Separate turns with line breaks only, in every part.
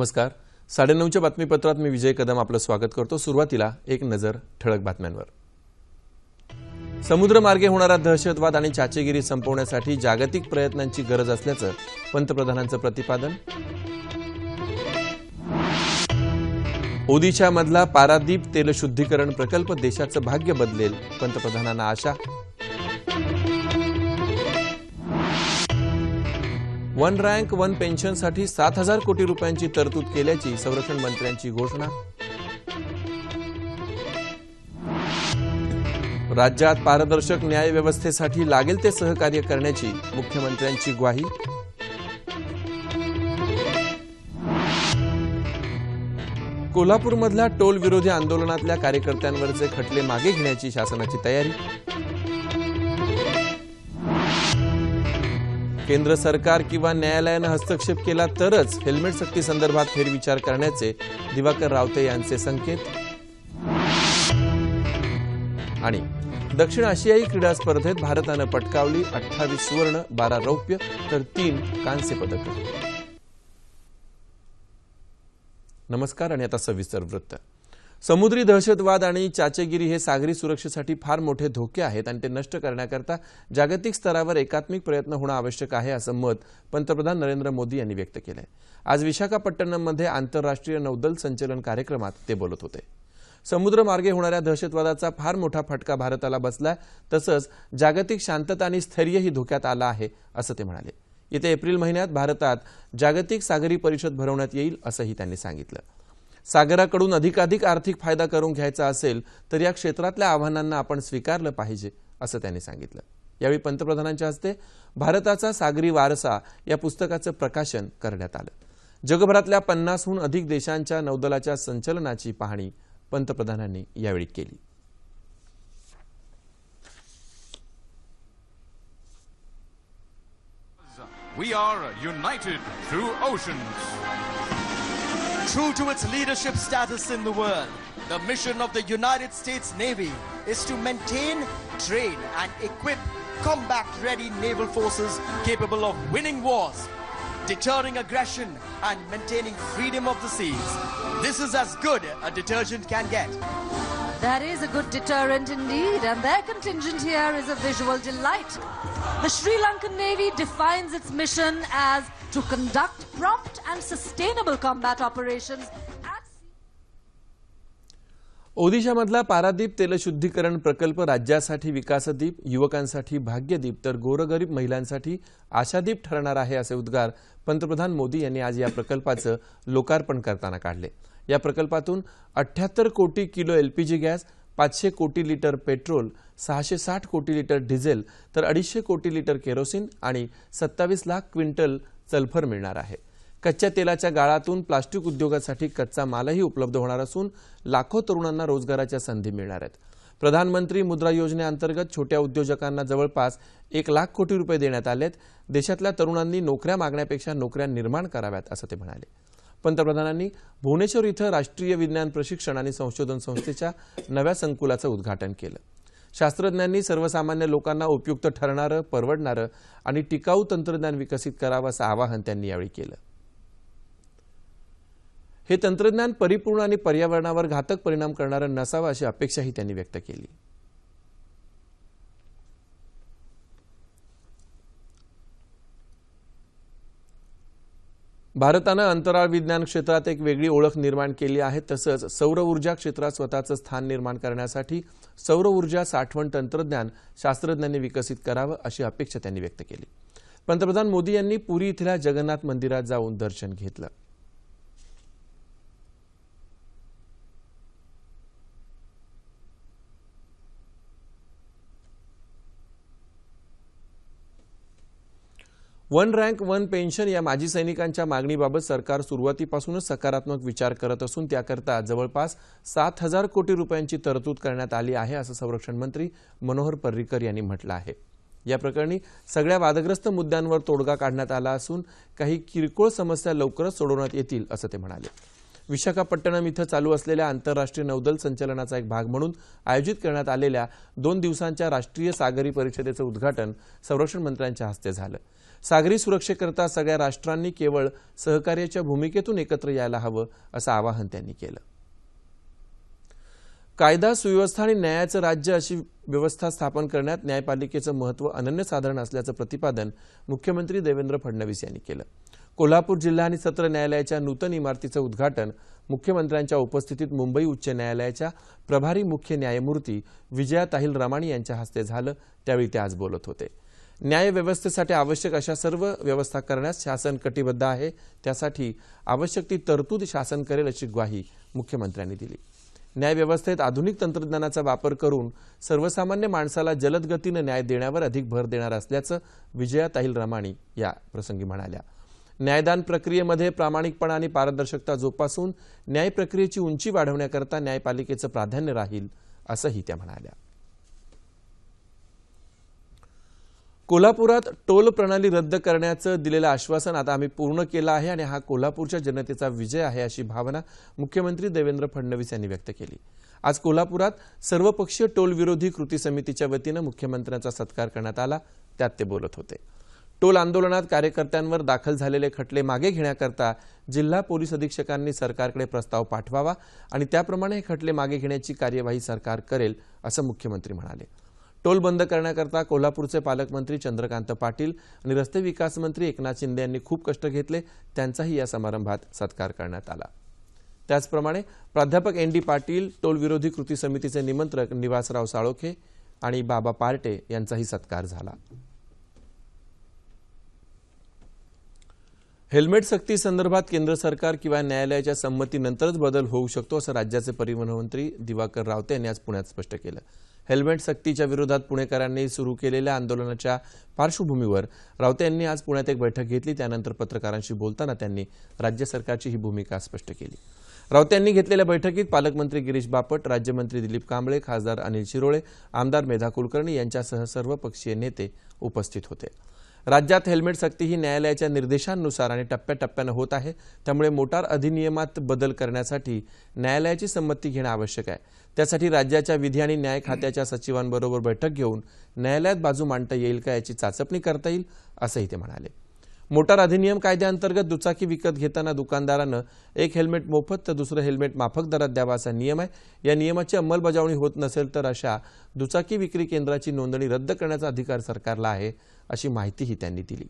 नमस्कार. साडेनऊच्या बातमीपत्रात मी विजय कदम आपलं स्वागत करतो. सुरुवातीला एक नजर ठळक बातम्यांवर. समुद्रमार्गे होणारा दहशतवाद आणि चाचेगिरी संपवण्यासाठी जागतिक प्रयत्नांची गरज असल्याचं पंतप्रधानांचं प्रतिपादन. ओदिशामधला पारादीप तेलशुद्धीकरण प्रकल्प देशाचं भाग्य बदलेल पंतप्रधानांना आशा. वन रँक वन पेन्शनसाठी सात हजार कोटी रुपयांची तरतूद केल्याची संरक्षण मंत्र्यांची घोषणा. राज्यात पारदर्शक न्याय व्यवस्थेसाठी लागेल ते सहकार्य करण्याची मुख्यमंत्र्यांची ग्वाही. कोल्हापूरमधल्या टोल विरोधी आंदोलनातल्या कार्यकर्त्यांवरचे खटले मागे घेण्याची शासनाची तयारी. केंद्र सरकार किंवा न्यायालयानं हस्तक्षेप केला तरच हेल्मेट सक्ती संदर्भात फेरविचार करण्याचे दिवाकर रावते यांचे संकेत. आणि दक्षिण आशियाई क्रीडा स्पर्धेत भारतानं पटकावली अठ्ठावीस सुवर्ण बारा रौप्य तर तीन कांस्य पदक. नमस्कार आणि आता सविस्तर वृत्त. समुद्री दहशतवाद आणि चाचेगिरी हे सागरी सुरक्षेसाठी फार मोठे धोके आहेत आणि ते नष्ट करण्याकरता जागतिक स्तरावर एकात्मिक प्रयत्न होणं आवश्यक आहे असं मत पंतप्रधान नरेंद्र मोदी यांनी व्यक्त केलंय. आज विशाखापट्टणममध्ये आंतरराष्ट्रीय नौदल संचलन कार्यक्रमात ते बोलत होते. समुद्रमार्गे होणाऱ्या दहशतवादाचा फार मोठा फटका भारताला बसलाय तसंच जागतिक शांतता आणि स्थैर्यही धोक्यात आला आहे असं ते म्हणाले. येत्या एप्रिल महिन्यात भारतात जागतिक सागरी परिषद भरवण्यात येईल असंही त्यांनी सांगितलं. सागराकडून अधिकाधिक आर्थिक फायदा करून घ्यायचा असेल तर या क्षेत्रातल्या आव्हानांना आपण स्वीकारलं पाहिजे असं त्यांनी सांगितलं. यावेळी पंतप्रधानांच्या हस्ते भारताचा सागरी वारसा या पुस्तकाचं प्रकाशन करण्यात आलं. जगभरातल्या पन्नासहून अधिक देशांच्या नौदलाच्या संचलनाची पाहणी पंतप्रधानांनी यावेळी केली.
We are united through oceans.
True to its leadership status in the world, the mission of the United States Navy is to maintain, train, and equip combat ready naval forces capable of winning wars, deterring aggression, and maintaining freedom of the seas. This is as good a detergent can get.
That is a good deterrent indeed, and their contingent here is a visual delight. The Sri Lankan Navy defines its mission as to conduct prompt and sustainable combat operations
ओदिशामधला Paradip तेलशुद्धीकरण प्रकल्प राज्यासाठी विकासदीप युवकांसाठी भाग्यदीप तर गोरगरीब महिलांसाठी आशादीप ठरणार आहे असे उद्गार पंतप्रधान मोदी यांनी आज या प्रकल्पाचं लोकार्पण करताना काढले या प्रकल्पातून अठ्याहत्तर कोटी किलो एलपीजी गॅस पाचशे कोटी लिटर पेट्रोल सहाशे साठ कोटी लिटर डिझेल तर अडीचशे कोटी लिटर केरोसिन आणि सत्तावीस लाख क्विंटल सल्फर मिळणार आहे. कच्च्या तेलाच्या गाळातून प्लास्टिक उद्योगासाठी कच्चा मालही उपलब्ध होणार असून लाखो तरुणांना रोजगाराच्या संधी मिळणार आहेत. प्रधानमंत्री मुद्रा योजनेअंतर्गत छोट्या उद्योजकांना जवळपास एक लाख कोटी रुपये देण्यात आलेत. देशातल्या तरुणांनी नोकऱ्या मागण्यापेक्षा नोकऱ्या निर्माण कराव्यात असं ते म्हणाले. पंतप्रधानांनी भुवनेश्वर इथं राष्ट्रीय विज्ञान प्रशिक्षण आणि संशोधन संस्थेच्या नव्या संकुलाचं उद्घाटन केलं. शास्त्रज्ञांनी सर्वसामान्य लोकांना उपयुक्त ठरणारं परवडणारं आणि टिकाऊ तंत्रज्ञान विकसित करावं असं आवाहन त्यांनी यावेळी केलं. हे तंत्रज्ञान परिपूर्ण आणि पर्यावरणावर घातक परिणाम करणारं नसावं अशी अपेक्षाही त्यांनी व्यक्त केली. भारतानं अंतराळ विज्ञान क्षेत्रात एक वेगळी ओळख निर्माण केली आहे. तसंच सौर ऊर्जा क्षेत्रात स्वतःचं स्थान निर्माण करण्यासाठी सौर ऊर्जा साठवण तंत्रज्ञान शास्त्रज्ञांनी विकसित करावं अशी अपेक्षा त्यांनी व्यक्त केली. पंतप्रधान मोदी यांनी पुरी इथल्या जगन्नाथ मंदिरात जाऊन दर्शन घेतलं. वन रँक वन पेन्शन या माजी सैनिकांच्या मागणीबाबत सरकार सुरुवातीपासूनच सकारात्मक विचार करत असून त्याकरता जवळपास सात हजार कोटी रुपयांची तरतूद करण्यात आली आहे असं संरक्षण मंत्री मनोहर पर्रिकर यांनी म्हटलं आहे. या प्रकरणी सगळ्या वादग्रस्त मुद्द्यांवर तोडगा काढण्यात आला असून काही किरकोळ समस्या लवकरच सोडवण्यात येतील असं ते म्हणाले. विशाखापट्टणम इथं चालू असलेल्या आंतरराष्ट्रीय नौदल संचलनाचा एक भाग म्हणून आयोजित करण्यात आलेल्या दोन दिवसांच्या राष्ट्रीय सागरी परिषदेचं उद्घाटन संरक्षण मंत्र्यांच्या हस्ते झालं. सागरी सुरक्षेकरता सगळ्या राष्ट्रांनी केवळ सहकार्याच्या भूमिकेतून एकत्र यायला हवं असं आवाहन त्यांनी केलं. कायदा सुव्यवस्था आणि न्यायाचं राज्य अशी व्यवस्था स्थापन करण्यात न्यायपालिकेचं महत्त्व अनन्यसाधारण असल्याचं प्रतिपादन मुख्यमंत्री देवेंद्र फडणवीस यांनी केलं. कोल्हापूर जिल्हा आणि सत्र न्यायालयाच्या नूतन इमारतीचं उद्घाटन मुख्यमंत्र्यांच्या उपस्थितीत मुंबई उच्च न्यायालयाच्या प्रभारी मुख्य न्यायमूर्ती विजया ताहिल रमाणी यांच्या हस्ते झालं त्यावेळी ते आज बोलत होते. न्यायव्यवस्थेसाठी आवश्यक अशा सर्व व्यवस्था करण्यास शासन कटिबद्ध आहे. त्यासाठी आवश्यक ती तरतूद शासन करेल अशी ग्वाही मुख्यमंत्र्यांनी दिली. न्यायव्यवस्थेत आधुनिक तंत्रज्ञानाचा वापर करून सर्वसामान्य माणसाला जलद गतीनं न्याय देण्यावर अधिक भर देणार असल्याचं विजया ताहिल रमाणी या प्रसंगी म्हणाल्या. न्यायदान प्रक्रियेमध्ये प्रामाणिकपणा आणि पारदर्शकता जोपासून न्याय प्रक्रियेची उंची वाढवण्याकरता न्यायपालिकेचं प्राधान्य राहील असंही त्या म्हणाल्या. कोल्हापुरात टोल प्रणाली रद्द करण्याचं दिलेलं आश्वासन आता आम्ही पूर्ण केलं आहे आणि हा कोल्हापूरच्या जनतेचा विजय आहे अशी भावना मुख्यमंत्री देवेंद्र फडणवीस यांनी व्यक्त केली. आज कोल्हापुरात सर्वपक्षीय टोल विरोधी कृती समितीच्या वतीनं मुख्यमंत्र्यांचा सत्कार करण्यात आला. त्यात ते बोलत होते. टोल आंदोलनात कार्यकर्त्यांवर दाखल झालेले खटले मागे घेण्याकरता जिल्हा पोलीस अधीक्षकांनी सरकारकडे प्रस्ताव पाठवावा आणि त्याप्रमाणे हे खटले मागे घेण्याची कार्यवाही सरकार करेल असं मुख्यमंत्री म्हणाले. टोल बंद करण्याकरता कोल्हापूरचे पालकमंत्री चंद्रकांत पाटील आणि रस्ते विकास मंत्री एकनाथ शिंदे यांनी खूप कष्ट घेतले. त्यांचाही या समारंभात सत्कार करण्यात आला. त्याचप्रमाणे प्राध्यापक एन डी पाटील टोल विरोधी कृती समितीचे निमंत्रक निवासराव साळोखे आणि बाबा पार्टे यांचाही सत्कार झाला. हेल्मेट सक्ती संदर्भात केंद्र सरकार किंवा न्यायालयाच्या संमतीनंतरच बदल होऊ शकतो असं राज्याचे परिवहन मंत्री दिवाकर रावते यांनी आज पुण्यात स्पष्ट केलं. हेल्मेट सक्तीच्या विरोधात पुणेकरांनी सुरू केलेल्या आंदोलनाच्या पार्श्वभूमीवर रावते यांनी आज पुण्यात एक बैठक घेतली. त्यानंतर पत्रकारांशी बोलताना त्यांनी राज्य सरकारची ही भूमिका स्पष्ट केली. रावते यांनी घेतलेल्या बैठकीत पालकमंत्री गिरीश बापट राज्यमंत्री दिलीप कांबळे खासदार अनिल शिरोळे आमदार मेधा कुलकर्णी यांच्यासह सर्व पक्षीय नेते उपस्थित होते. राज्यात हेल्मेट सक्ती ही न्यायालयाच्या निर्देशांनुसार आणि टप्प्याटप्प्यानं होत आहे. त्यामुळे मोटार अधिनियमात बदल करण्यासाठी न्यायालयाची संमती घेणं आवश्यक आहे. त्यासाठी राज्याच्या विधी आणि न्याय खात्याच्या सचिवांबरोबर बैठक घेऊन न्यायालयात बाजू मांडता येईल का याची चाचपणी करता येईल असंही ते म्हणाले. मोटार अधिनियम कायद्याअंतर्गत दुचाकी विकत घेताना दुकानदारानं एक हेल्मेट मोफत तर दुसरं हेल्मेट माफक दरात द्यावा असा नियम आहे. या नियमाची अंमलबजावणी होत नसेल तर अशा दुचाकी विक्री केंद्राची नोंदणी रद्द करण्याचा अधिकार सरकारला आहे अशी माहितीही त्यांनी दिली.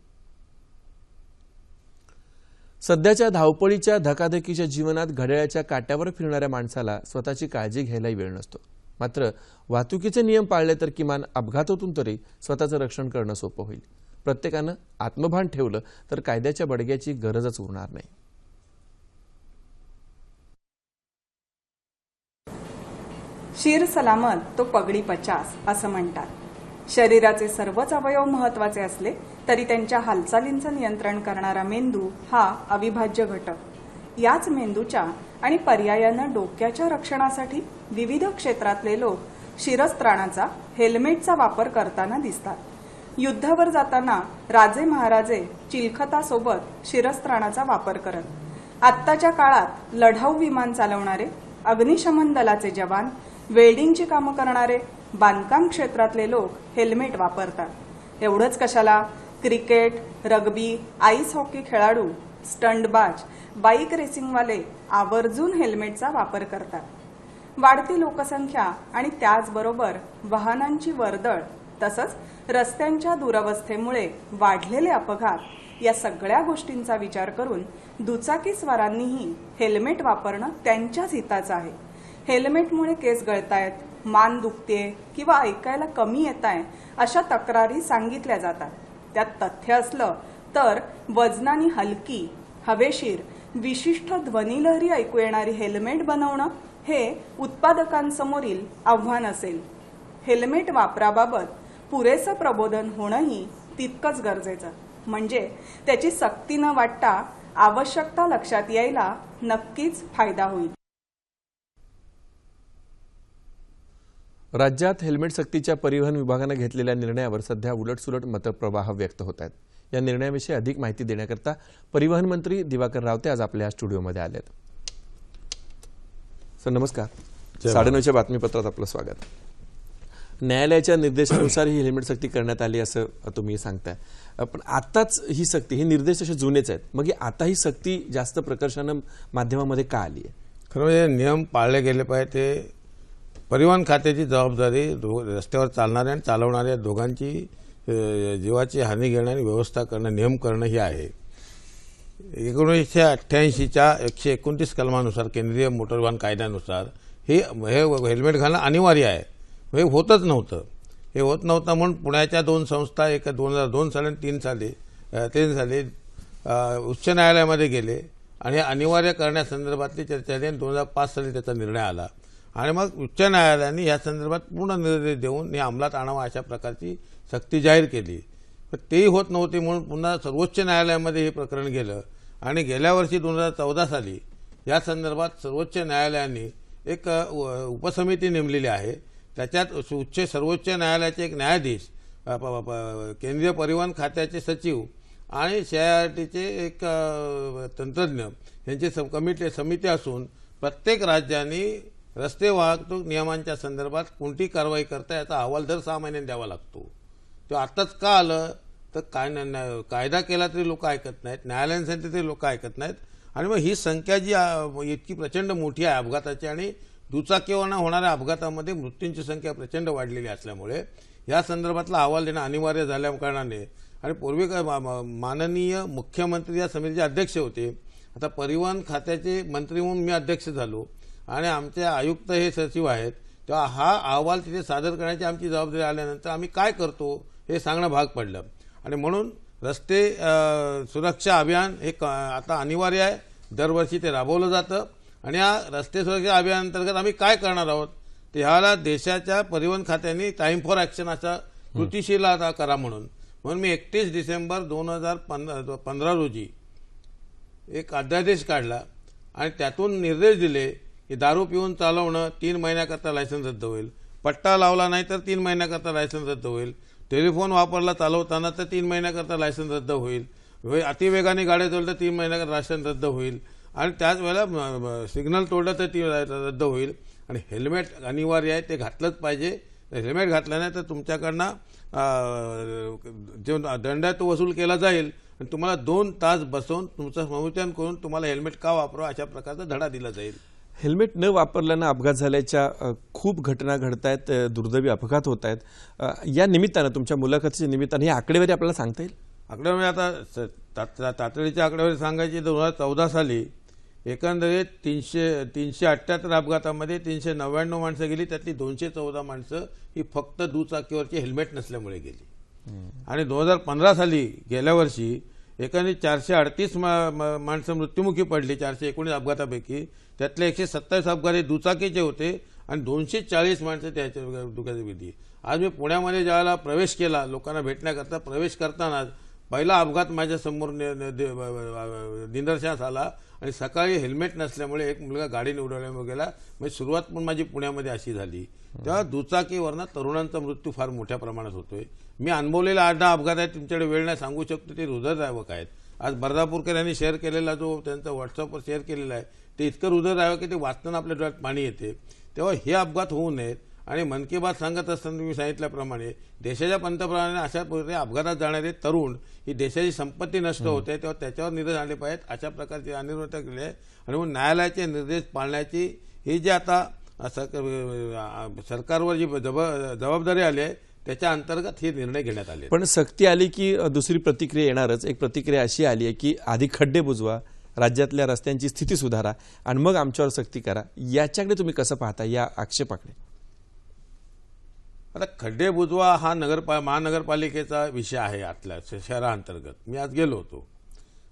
सध्याच्या धावपळीच्या धकाधकीच्या जीवनात घड्याळाच्या काट्यावर फिरणाऱ्या माणसाला स्वतःची काळजी घ्यायलाही वेळ नसतो. मात्र वाहतुकीचे नियम पाळले तर किमान अपघातातून तरी स्वतःचं रक्षण करणं सोपं होईल. प्रत्येकानं आत्मभान ठेवलं तर कायद्याच्या बडग्याची गरजच उरणार नाही.
शिर सलामत तो पगडी पचास असं म्हणतात. शरीराचे सर्वच अवयव महत्त्वाचे असले तरी त्यांच्या हालचालींचं नियंत्रण करणारा मेंदू हा अविभाज्य घटक. याच मेंदूच्या आणि पर्यायानं डोक्याच्या रक्षणासाठी विविध क्षेत्रातले लोक शिरस्त्राणाचा हेल्मेटचा वापर करताना दिसतात. युद्धावर जाताना राजे महाराजे चिलखतासोबत शिरस्त्राणाचा वापर करत. आत्ताच्या काळात लढाऊ विमान चालवणारे अग्निशमन दलाचे जवान वेल्डिंगची कामं करणारे बांधकाम क्षेत्रातले लोक हेल्मेट वापरतात. एवढंच कशाला? क्रिकेट रग्बी आईस हॉकी खेळाडू स्टंटबाज बाईक रेसिंगवाले आवर्जून हेल्मेटचा वापर करतात. वाढती लोकसंख्या आणि त्याचबरोबर वाहनांची वर्दळ तसंच रस्त्यांच्या दुरवस्थेमुळे वाढलेले अपघात या सगळ्या गोष्टींचा विचार करून दुचाकीस्वारांनीही हेल्मेट वापरणं त्यांच्याच हिताचं आहे. हेल्मेटमुळे केस गळतायत मान दुखते किंवा ऐकायला कमी येत आहे अशा तक्रारी सांगितल्या जातात. त्यात तथ्य असलं तर वजनानी हलकी हवेशीर विशिष्ट ध्वनिलहरी ऐकू येणारी हेल्मेट बनवणं हे उत्पादकांसमोरील आव्हान असेल. हेल्मेट वापराबाबत पुरेसं प्रबोधन होणंही तितकंच गरजेचं. म्हणजे त्याची सक्ती न वाटता आवश्यकता लक्षात यायला नक्कीच फायदा होईल.
राज्यात हेल्मेट सक्तीच्या परिवहन विभागानं घेतलेल्या निर्णयावर सध्या उलटसुलट मतप्रवाह व्यक्त होत आहेत. या निर्णयाविषयी अधिक माहिती देण्याकरता परिवहन मंत्री दिवाकर रावते आज आपल्या स्टुडिओमध्ये आले आहेत सर नमस्कार. साडेनऊच्या बातमीपत्रात आपलं स्वागत. न्यायालयाच्या निर्देशानुसार ही हेल्मेट सक्ती करण्यात आली असं तुम्ही सांगताय. पण आताच ही सक्ती हे निर्देश असे जुनेच आहेत. मग आता ही सक्ती जास्त प्रकर्षानं माध्यमामध्ये का आली आहे?
खरं म्हणजे नियम पाळले गेले पाहिजे ते. परिवहन खात्याची जबाबदारी रस्त्यावर चालणाऱ्या आणि चालवणाऱ्या दोघांची जीवाची हानी घेणं आणि व्यवस्था करणं नियम करणं ही आहे. एकोणीसशे अठ्ठ्याऐंशीच्या एकशे एकोणतीस कलमानुसार केंद्रीय मोटर वाहन कायद्यानुसार हे हेल्मेट घालणं अनिवार्य आहे. हे होतच नव्हतं. हे होत नव्हतं म्हणून पुण्याच्या दोन संस्था एक दोन हजार दोन साली तीन साली तीन साली उच्च न्यायालयामध्ये गेले आणि अनिवार्य करण्यासंदर्भातली चर्चा झाली आणि दोन हजार पाच साली त्याचा निर्णय आला. आणि मग उच्च न्यायालयाने या संदर्भात पूर्ण निर्देश देऊन हे अंमलात आणावा अशा प्रकारची सक्ती जाहीर केली. पण तेही होत नव्हती म्हणून पुन्हा सर्वोच्च न्यायालयामध्ये हे प्रकरण गेलं. आणि गेल्या वर्षी दोन हजार चौदा साली या संदर्भात सर्वोच्च न्यायालयाने एक उपसमिती नेमलेली आहे. त्याच्यात उच्च सर्वोच्च न्यायालयाचे एक न्यायाधीश केंद्रीय परिवहन खात्याचे सचिव आणि सीआयआरटीचे एक तंत्रज्ञ यांची सम कमिटी समिती असून प्रत्येक राज्यांनी रस्ते वाहतूक नियमांच्या संदर्भात कोणती कारवाई करता याचा अहवाल दर सहा महिन्यांनी द्यावा लागतो. तो आत्ताच का आलं तर काय कायदा केला तरी लोक ऐकत नाहीत न्यायालयांसाठी तरी लोक ऐकत नाहीत. आणि मग ही संख्या जी इतकी प्रचंड मोठी आहे अपघाताची आणि दुचाकीवरनं होणाऱ्या अपघातामध्ये मृत्यूंची संख्या प्रचंड वाढलेली असल्यामुळे या संदर्भातला अहवाल देणं अनिवार्य झाल्या कारणाने आणि पूर्वी काय मा- माननीय मुख्यमंत्री या समितीचे अध्यक्ष होते. आता परिवहन खात्याचे मंत्री म्हणून मी अध्यक्ष झालो आणि आमचे आयुक्त हे सचिव आहेत. तेव्हा हा अहवाल तिथे सादर करण्याची आमची जबाबदारी आल्यानंतर आम्ही काय करतो हे सांगणं भाग पडलं. आणि म्हणून रस्ते सुरक्षा अभियान हे आता अनिवार्य आहे. दरवर्षी ते राबवलं जातं. आणि या रस्ते सुरक्षा अभियानांतर्गत आम्ही काय करणार आहोत? ते ह्याला देशाच्या परिवहन खात्याने टाईम फॉर ॲक्शन असा कृतीशील आता करा म्हणून. म्हणून मी एकतीस डिसेंबर दोन हजार पंधरा रोजी एक अध्यादेश काढला आणि त्यातून निर्देश दिले की दारू पिऊन चालवणं तीन महिन्याकरता लायसन्स रद्द होईल. पट्टा लावला नाही तर तीन महिन्याकरता लायसन्स रद्द होईल. टेलिफोन वापरला चालवताना तर तीन महिन्याकरता लायसन्स रद्द होईल. अतिवेगाने गाड्या चालवलं तर तीन महिन्याकरता लायसन्स रद्द होईल. आणि त्याच वेळेला सिग्नल तोडलं तर ती रद्द होईल. आणि हेल्मेट अनिवार्य आहे ते घातलंच पाहिजे. हेल्मेट घातलं नाही तर तुमच्याकडनं जो दंड आहे तो वसूल केला जाईल. आणि तुम्हाला दोन तास बसवून तुमचं समूचन करून तुम्हाला हेल्मेट का वापरावं अशा प्रकारचा धडा दिला जाईल.
हेल्मेट न वापरल्यानं अपघात झाल्याच्या खूप घटना घडत आहेत दुर्दैवी अपघात होत आहेत. या निमित्तानं तुमच्या मुलाखतीच्या निमित्तानं ही आकडेवारी आपल्याला सांगता येईल?
आकडेवारी आता स- तात- तातडीची आकडेवारी सांगायची दोन हजार चौदा साली एकंदरीत तीनशे तीनशे अठ्ठ्याहत्तर अपघातामध्ये तीनशे नव्याण्णव माणसं गेली त्यातली दोनशे चौदा माणसं ही फक्त दुचाकीवरची हेल्मेट नसल्यामुळे गेली. आणि दोन हजार पंधरा साली गेल्या वर्षी एकाने चारशे अडतीस मा- माणसं मृत्युमुखी पडली चारशे एकोणीस अपघातापैकी. त्यातले एकशे सत्तावीस अपघात हे दुचाकीचे होते आणि दोनशे चाळीस माणसं त्याच्या दुखाची विधी आज मी पुण्यामध्ये ज्यावेळेला प्रवेश केला लोकांना भेटण्याकरता प्रवेश करतानाच पहिला अपघात माझ्यासमोर नि- निदर्शनास आला आणि सकाळी हेल्मेट नसल्यामुळे एक मुलगा गाडीने उडवल्यामुळे गेला. म्हणजे सुरुवात पण माझी पुण्यामध्ये अशी झाली. तेव्हा दुचाकीवरनं तरुणांचा मृत्यू फार मोठ्या प्रमाणात होतोय. मी अनुभवलेला आठ दहा अपघात आहेत तुमच्याकडे वेळ नाही सांगू शकतो. ते हृदयदायक आहेत. आज बर्दापूरकर यांनी शेअर केलेला जो त्यांचा व्हॉट्सअपवर शेअर केलेला आहे ते इतकं हृदयदायक की ते वाचताना आपल्या डोळ्यात पाणी येते. तेव्हा हे अपघात होऊ नयेत. आणि मन की बात सांगत असताना मी सांगितल्याप्रमाणे देशाच्या पंतप्रधानांनी अशा प्रकारे अपघातात जाणारे तरुण ही देशाची संपत्ती नष्ट होते तेव्हा त्याच्यावर निर्देश आणले पाहिजेत अशा प्रकारची अनिर्वता केली. आहे आणि म्हणून न्यायालयाचे निर्देश पाळण्याची ही जी आता सर- सरकारवर जी जब- जबाबदारी आली आहे त्याच्या अंतर्गत हे निर्णय घेण्यात आले.
पण सक्ती आली की दुसरी प्रतिक्रिया येणारच. एक प्रतिक्रिया अशी आली आहे की आधी खड्डे बुजवा राज्यातल्या रस्त्यांची स्थिती सुधारा आणि मग आमच्यावर सक्ती करा. याच्याकडे तुम्ही कसं पाहता या आक्षेपाकडे?
आता खड्डे बुजवा हा नगरपा महानगरपालिकेचा विषय आहे आतल्या श- शहराअंतर्गत मी आज गेलो होतो.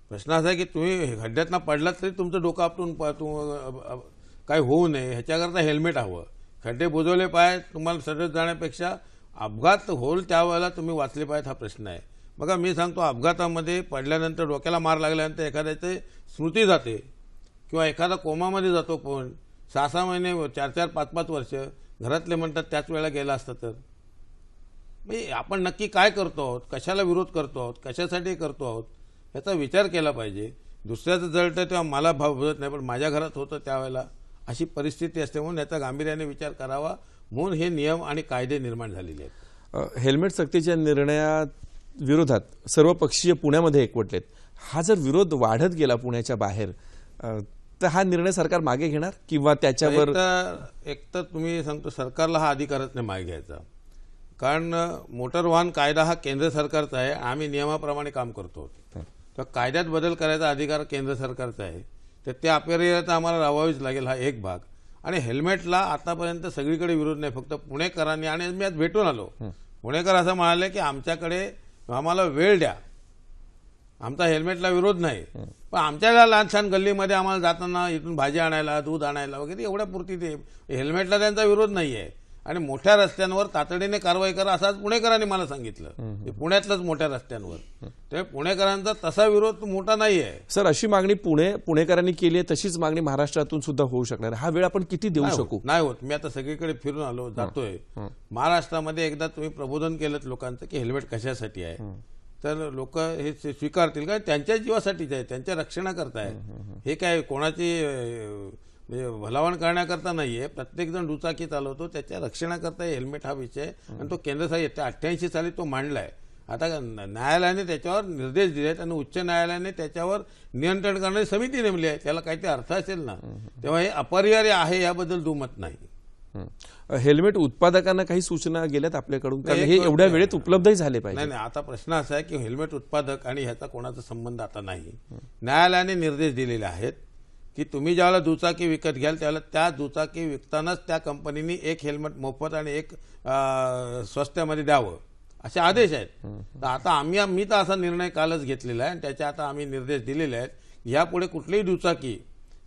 प्रश्न असा आहे की तुम्ही खड्ड्यातनं पडलात तरी तुमचं डोकं आपटून प- काय होऊ नये. ह्याच्याकरता हेल्मेट हवं. खड्डे बुजवले पाय तुम्हाला सरळ जाण्यापेक्षा अपघात होईल त्यावेळेला तुम्ही वाचले पाहिजेत हा प्रश्न आहे. बघा मी सांगतो अपघातामध्ये पडल्यानंतर डोक्याला मार लागल्यानंतर एखाद्याचे स्मृती जाते. किंवा एखादा कोमामध्ये जातो पण सहा सहा महिने चार चार पाच पाच वर्ष. घरातले म्हणतात त्याच वेळेला गेला असता तर. म्हणजे आपण नक्की काय करतो आहोत? कशाला विरोध करतो आहोत? कशासाठी करतो आहोत? याचा विचार केला पाहिजे. दुसऱ्याचं जळतं तेव्हा मला भाव भरत नाही पण माझ्या घरात होतं त्यावेळेला. अशी परिस्थिती असते म्हणून याचा गांभीर्याने विचार करावा म्हणून हे नियम आणि कायदे निर्माण झालेले आहेत.
हेल्मेट सक्तीच्या निर्णयाविरोधात सर्व पक्षीय पुण्यामध्ये एकवटलेत. हा जर विरोध वाढत गेला पुण्याच्या बाहेर तर हा निर्णय सरकार मागे घेणार किंवा त्याच्यावर
एक तर तर तुम्ही सांगतो सरकारला हा अधिकारच नाही मागे घ्यायचा. कारण मोटर वाहन कायदा हा केंद्र सरकारचा आहे. आम्ही नियमाप्रमाणे काम करतो. तर कायद्यात बदल करायचा अधिकार केंद्र सरकारचा आहे. तर ते अपरिहार्यता आम्हाला राबवावीच लागेल हा एक भाग. आणि हेल्मेटला आतापर्यंत सगळीकडे विरोध नाही. फक्त पुणेकरांनी आणि मी आज भेटून आलो. पुणेकर असं म्हणाले की आमच्याकडे आम्हाला वेळ द्या. आमचा हेल्मेटला विरोध नाही. पण आमच्या लहान छान गल्लीमध्ये आम्हाला जाताना इथून भाजी आणायला दूध आणायला वगैरे एवढ्या पुरती ते हेल्मेटला त्यांचा विरोध नाही आहे आणि मोठ्या रस्त्यांवर तातडीने कारवाई करा असं आज पुणेकरांनी मला सांगितलं. ते पुण्यातलंच मोठ्या रस्त्यांवर. ते पुणेकरांचा तसा विरोध मोठा नाही आहे
सर अशी मागणी पुणे पुणेकरांनी केली आहे तशीच मागणी महाराष्ट्रातून सुद्धा होऊ शकणार. हा वेळ आपण किती देऊ शकू?
नाही होत. मी आता सगळीकडे फिरून आलो जातोय. महाराष्ट्रामध्ये एकदा तुम्ही प्रबोधन केलं लोकांचं की हेल्मेट कशासाठी आहे? तर लोक हे स्वी- स्वीकारतील कारण त्यांच्या जीवासाठीच आहे त्यांच्या रक्षणाकरता आहे हे काय कोणाची म्हणजे भलावण करण्याकरता नाहीये. प्रत्येक जण दुचाकी चालवतो त्याच्या रक्षणाकरता हेल्मेट हा विषय आहे. आणि तो केंद्र साहेब अठ्ठ्याऐंशी साली तो मांडलाय. आता न- न्यायालयाने त्याच्यावर निर्देश दिले आहेत आणि उच्च न्यायालयाने त्याच्यावर नियंत्रण करणारी समिती नेमली आहे. त्याला काहीतरी अर्थ असेल ना. तेव्हा हे अपरिहार्य आहे याबद्दल दुमत नाही.
हेल्मेट उत्पादकांना काही सूचना गेल्यात आपल्याकडून? कारण
नाही,
हे एवढ्या वेळेत उपलब्धही झाले
नाही
पाहिजे
नाही आता प्रश्न असा आहे की हेल्मेट उत्पादक आणि ह्याचा कोणाचा संबंध आता नाही. न्यायालयाने निर्देश दिलेले आहेत की तुम्ही ज्यावेळेला दुचाकी विकत घ्याल त्यावेळेला त्या दुचाकी विकतानाच त्या कंपनीने एक हेल्मेट मोफत आणि एक स्वस्त्यामध्ये द्यावं. असे आदेश आहेत. तर आता आम्ही मी तर असा निर्णय कालच घेतलेला आहे आणि त्याचे आता आम्ही निर्देश दिलेले आहेत. यापुढे कुठलीही दुचाकी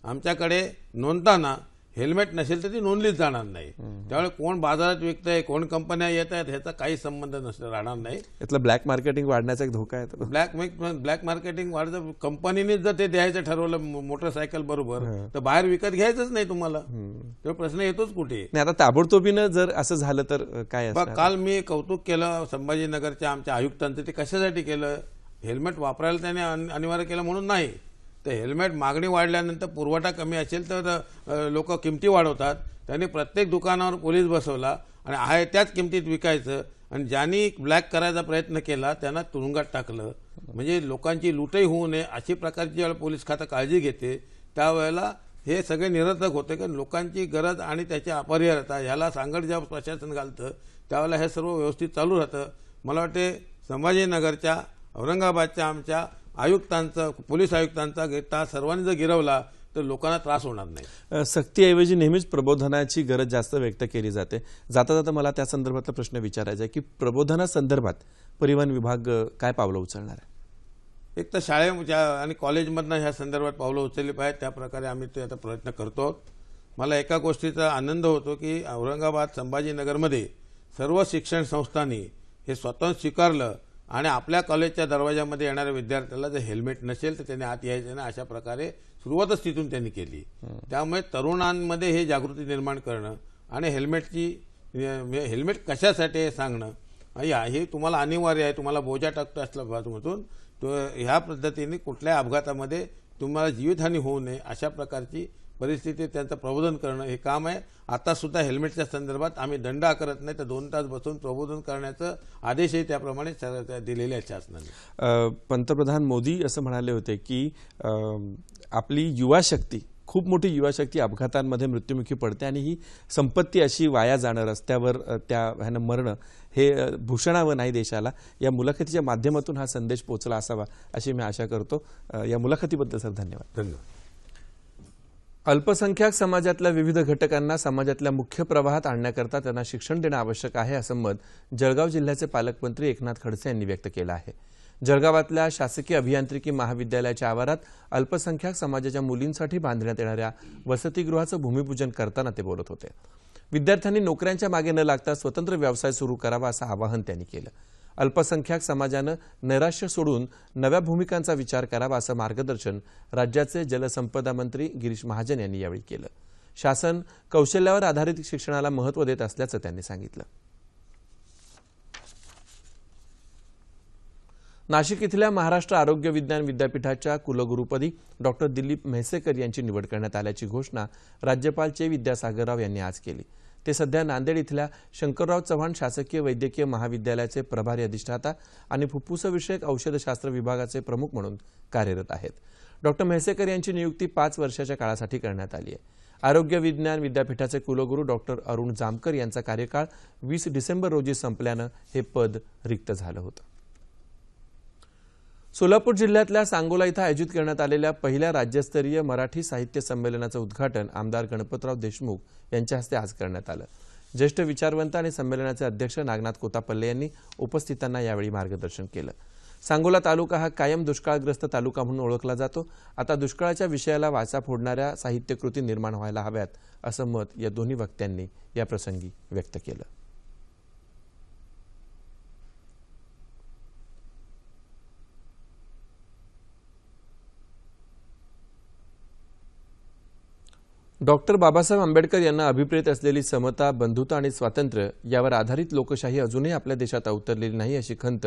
आमच्याकडे नोंदताना हेल्मेट नसेल तर ती नोंदलीच जाणार नाही. त्यामुळे कोण बाजारात विकतंय कोण कंपन्या येत आहेत ह्याचा काही संबंध नस राहणार नाही.
यातलं ब्लॅक मार्केटिंग वाढण्याचा एक धोका आहे.
ब्लॅक ब्लॅक मार्केटिंग वाढतं कंपनीने जर ते द्यायचं ठरवलं मोटरसायकल बरोबर तर बाहेर विकत घ्यायचंच नाही तुम्हाला. तेव्हा प्रश्न येतोच कुठे?
नाही आता ताबडतोबीनं जर असं झालं तर काय
काल मी कौतुक केलं संभाजीनगरच्या आमच्या आयुक्तांचं ते कशासाठी केलं? हेल्मेट वापरायला त्याने अन- अनिवार्य केलं म्हणून नाही. तर हेल्मेट मागणी वाढल्यानंतर पुरवठा कमी असेल तर लोक किमती वाढवतात. त्यांनी प्रत्येक दुकानावर पोलीस बसवला आणि आहे त्याच किमतीत विकायचं. आणि ज्यांनी ब्लॅक करायचा प्रयत्न केला त्यांना तुरुंगात टाकलं. म्हणजे लोकांची लुटही होऊ नये अशी प्रकारची ज्यावेळेला पोलीस खातं काळजी घेते. त्यावेळेला हे सगळे निरर्थक होते कारण लोकांची गरज आणि त्याची अपरिहार्यता ह्याला सांगड जेव्हा प्रशासन घालतं त्यावेळेला हे सर्व व्यवस्थित चालू राहतं. मला वाटते संभाजीनगरच्या औरंगाबादच्या आमच्या आयुक्तांचं पोलीस आयुक्तांचा घेता सर्वांनी जर गिरवला तर लोकांना त्रास होणार नाही.
सक्तीऐवजी नेहमीच प्रबोधनाची गरज जास्त व्यक्त केली जाते. जाता जाता मला त्या संदर्भातला प्रश्न विचारायचा आहे की प्रबोधनासंदर्भात परिवहन विभाग काय पावलं उचलणार आहे?
एक तर शाळेच्या आणि कॉलेजमधनं ह्या संदर्भात पावलं उचलली पाहिजे त्या प्रकारे आम्ही ते आता प्रयत्न करतो. मला एका गोष्टीचा आनंद होतो की औरंगाबाद संभाजीनगरमध्ये सर्व शिक्षण संस्थांनी हे स्वतः स्वीकारलं. आणि आपल्या कॉलेजच्या दरवाजामध्ये येणाऱ्या विद्यार्थ्याला जर हेल्मेट नसेल तर त्याने आत यायचं नाही अशा प्रकारे सुरुवातच तिथून त्यांनी केली. त्यामुळे तरुणांमध्ये हे जागृती निर्माण करणं आणि हेल्मेटची म्हणजे हेल्मेट कशासाठी हे सांगणं या हे तुम्हाला अनिवार्य आहे तुम्हाला बोजा टाकतो असल्या बाजूमधून तो ह्या पद्धतीने कुठल्या अपघातामध्ये तुम्हाला जीवितहानी होऊ नये अशा प्रकारची परिस्थिती त्यांचं प्रबोधन करणं हे काम आहे. आता सुद्धा हेल्मेटच्या संदर्भात आम्ही दंड आकारत नाही तर दोन तास बसून प्रबोधन करण्याचं आदेशही त्याप्रमाणे दिलेले आहेत शासनाने.
पंतप्रधान मोदी असं म्हणाले होते की आपली युवा शक्ती खूप मोठी युवा शक्ती अपघातांमध्ये मृत्युमुखी पडते आणि ही संपत्ती अशी वाया जाणं रस्त्यावर त्या ह्यानं मरणं हे भूषणावं नाही देशाला. या मुलाखतीच्या माध्यमातून हा संदेश पोचला असावा अशी मी आशा करतो. या मुलाखतीबद्दल सर धन्यवाद.
धन्यवाद.
अल्पसंख्याक समाजातल्या विविध घटकांना समाजातल्या मुख्य प्रवाहात आणण्याकरता त्यांना शिक्षण देणं आवश्यक आहे असं मत जळगाव जिल्ह्याचे पालकमंत्री एकनाथ खडसे यांनी व्यक्त केलं आहे. जळगावातल्या शासकीय अभियांत्रिकी महाविद्यालयाच्या आवारात अल्पसंख्याक समाजाच्या मुलींसाठी बांधण्यात येणाऱ्या वसतिगृहाचं भूमिपूजन करताना ते बोलत होते. विद्यार्थ्यांनी नोकऱ्यांच्या मागे न लागता स्वतंत्र व्यवसाय सुरू करावा असं आवाहन त्यांनी केलं. अल्पसंख्याक समाजानं नैराश्य सोडून नव्या भूमिकांचा विचार करावा असं मार्गदर्शन राज्याचे जलसंपदा मंत्री गिरीश महाजन यांनी यावेळी केलं. शासन कौशल्यावर आधारित शिक्षणाला महत्त्व देत असल्याचं त्यांनी सांगितलं. नाशिक इथल्या महाराष्ट्र आरोग्य विज्ञान विद्यापीठाच्या कुलगुरुपदी डॉक्टर दिलीप म्हैसेकर यांची निवड करण्यात आल्याची घोषणा राज्यपाल चे विद्यासागर राव यांनी आज केली. ते सध्या नांदेड इथल्या शंकरराव चव्हाण शासकीय वैद्यकीय महाविद्यालयाचे प्रभारी अधिष्ठाता आणि फुफ्फुसविषयक औषधशास्त्र विभागाचे प्रमुख म्हणून कार्यरत आहेत. डॉक्टर म्हैसेकर यांची नियुक्ती पाच वर्षाच्या काळासाठी करण्यात आली आहे. आरोग्य विज्ञान विद्यापीठाचे कुलगुरू डॉक्टर अरुण जामकर यांचा कार्यकाळ वीस डिसेंबर रोजी संपल्यानं हे पद रिक्त झालं होतं. सोलापूर जिल्ह्यातल्या सांगोला इथं आयोजित करण्यात आलेल्या पहिल्या राज्यस्तरीय मराठी साहित्य संमेलनाचं उद्घाटन आमदार गणपतराव देशमुख यांच्या हस्ते आज करण्यात आलं. ज्येष्ठ विचारवंत आणि संमेलनाचे अध्यक्ष नागनाथ कोतापल्ले यांनी उपस्थितांना यावेळी मार्गदर्शन केलं. सांगोला तालुका हा कायम दुष्काळग्रस्त तालुका म्हणून ओळखला जातो. आता दुष्काळाच्या विषयाला वाचा फोडणाऱ्या साहित्यकृती निर्माण व्हायला हव्यात असं मत या दोन्ही वक्त्यांनी या प्रसंगी व्यक्त केलं. डॉक्टर बाबासाहेब आंबेडकर यांना अभिप्रेत असलेली समता बंधुता आणि स्वातंत्र्य यावर आधारित लोकशाही अजूनही आपल्या देशात अवतरलेली नाही अशी खंत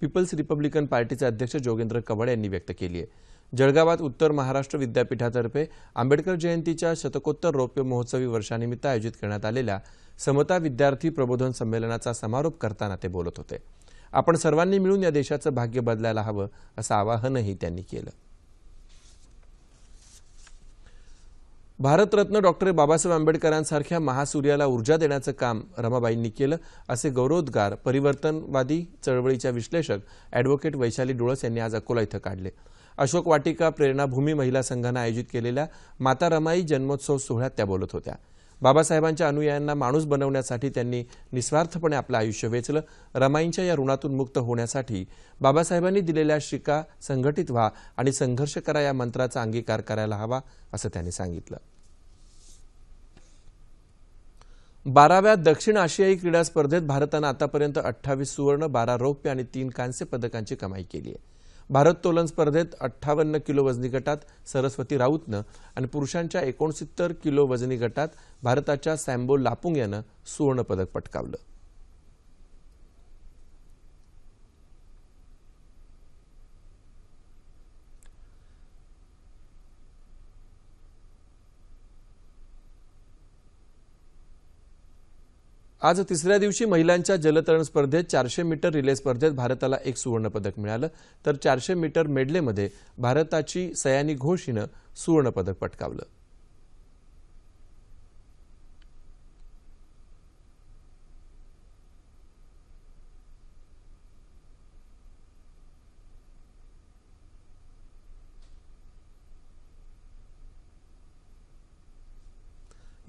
पीपल्स रिपब्लिकन पार्टीचे अध्यक्ष जोगेंद्र कवड यांनी व्यक्त केली आहे. जळगावात उत्तर महाराष्ट्र विद्यापीठातर्फे आंबेडकर जयंतीच्या शतकोत्तर रौप्य महोत्सवी वर्षानिमित्त आयोजित करण्यात आलेल्या समता विद्यार्थी प्रबोधन संमेलनाचा समारोप करताना ते बोलत होते. आपण सर्वांनी मिळून या देशाचं भाग्य बदलायला हवं असं आवाहनही त्यांनी केलं. भारतरत्न डॉक्टर बाबासाहेब आंबेडकरांसारख्या महासूर्याला ऊर्जा देण्याचं काम रमाबाईंनी केलं असे गौरवोद्गार परिवर्तनवादी चळवळीच्या विश्लेषक अॅडव्होकेट वैशाली डोळस यांनी आज अकोला इथं काढले. अशोक वाटिका प्रेरणाभूमी महिला संघानं आयोजित केलेल्या माता रमाई जन्मोत्सव सोहळ्यात त्या बोलत होत्या. बाबासाहेबांच्या अनुयायांना माणूस बनवण्यासाठी त्यांनी निस्वार्थपणे आपलं आयुष्य वेचलं. रमाईंच्या या ऋणातून मुक्त होण्यासाठी बाबासाहेबांनी दिलेल्या शिका संघटित व्हा आणि संघर्ष करा या मंत्राचा अंगीकार करायला हवा असं त्यांनी सांगितलं. बाराव्या दक्षिण आशियाई क्रीडा स्पर्धेत भारतानं आतापर्यंत अठ्ठावीस सुवर्ण बारा रौप्य आणि तीन कांस्य पदकांची कमाई केली आहे. भारोत्तोलन स्पर्धेत अठ्ठावन्न किलो वजनी गटात सरस्वती राऊतनं आणि पुरुषांच्या एकोणसत्तर किलो वजनी गटात भारताच्या सॅम्बो लापुंग यानं सुवर्णपदक पटकावलं. आज तिसऱ्या दिवशी महिलांच्या जलतरण स्पर्धेत चारशे मीटर रिले स्पर्धेत भारताला एक सुवर्णपदक मिळालं. तर चारशे मीटर मेडलेमध्ये भारताची सयानी घोष हिनं सुवर्णपदक पटकावलं.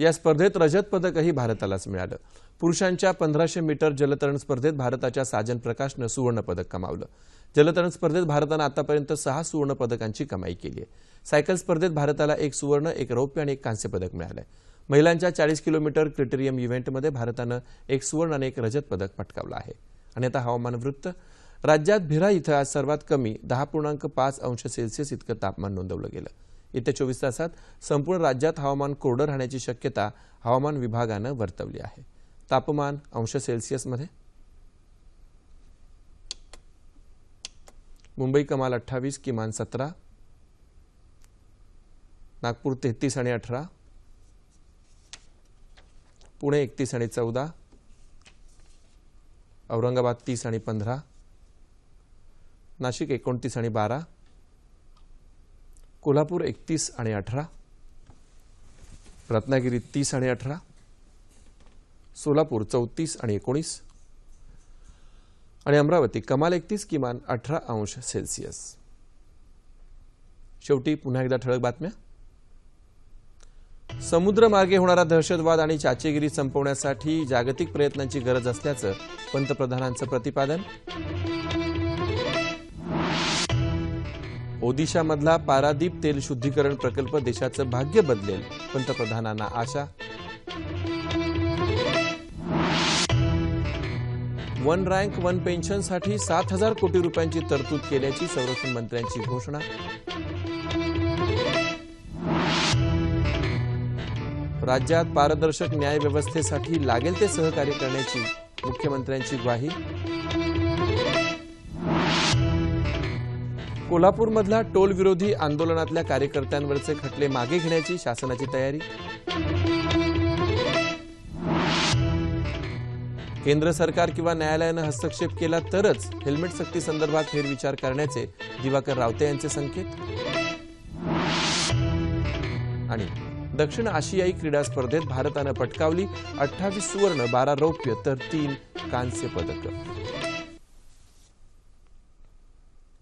या स्पर्धेत रजत पदकही भारतालाच मिळालं. पुरुषांच्या पंधराशे मीटर जलतरण स्पर्धेत भारताच्या साजन प्रकाशनं सुवर्ण पदक कमावलं. जलतरण स्पर्धेत भारतानं आतापर्यंत सहा सुवर्ण पदकांची कमाई केली आहे. सायकल स्पर्धेत भारताला एक सुवर्ण एक रौप्य आणि एक कांस्य पदक मिळालंय. महिलांच्या चाळीस किलोमीटर क्रिटेरियम इव्हेंटमध्ये भारतानं एक सुवर्ण आणि एक रजत पदक पटकावलं आहे. आणि आता हवामान वृत्त. राज्यात भिरा इथं आज सर्वात कमी दहा पूर्णांक पाच अंश सेल्सिअस इतकं तापमान नोंदवलं गेलं. येत्या चोवीस तासात संपूर्ण राज्यात हवामान कोरडं राहण्याची शक्यता हवामान विभागानं वर्तवली आहे. तापमान अंश सेल्सिअसमध्ये. मुंबई कमाल अठ्ठावीस किमान सतरा. नागपूर तेहतीस आणि अठरा. पुणे एकतीस आणि चौदा. औरंगाबाद तीस आणि पंधरा. नाशिक एकोणतीस आणि बारा. कोल्हापूर एकतीस आणि अठरा. रत्नागिरी तीस आणि अठरा. सोलापूर चौतीस आणि एकोणीस. आणि अमरावती कमाल एकतीस किमान अठरा अंश सेल्सिअस. शेवटी पुन्हा एकदा ठळक बातम्या. समुद्रमार्गे होणारा दहशतवाद आणि चाचेगिरी संपवण्यासाठी जागतिक प्रयत्नांची गरज असल्याचं पंतप्रधानांचं प्रतिपादन. ओदिशामधला पारादीप तेल शुद्धीकरण प्रकल्प देशाचं भाग्य बदलेल पंतप्रधानांना आशा. वन रँक वन पेन्शनसाठी सात हजार कोटी रुपयांची तरतूद केल्याची संरक्षण मंत्र्यांची घोषणा. राज्यात पारदर्शक न्याय व्यवस्थेसाठी लागेल ते सहकार्य करण्याची मुख्यमंत्र्यांची ग्वाही. कोल्हापूरमधल्या टोल विरोधी आंदोलनातल्या कार्यकर्त्यांवरचे खटले मागे घेण्याची शासनाची तयारी? केंद्र सरकार किंवा न्यायालयानं हस्तक्षेप केला तरच हेल्मेट सक्ती संदर्भात फेरविचार करण्याचे दिवाकर रावते यांचे संकेत? आणि दक्षिण आशियाई क्रीडा स्पर्धेत भारतानं पटकावली अठ्ठावीस सुवर्ण बारा रौप्य तर तीन कांस्य पदकं.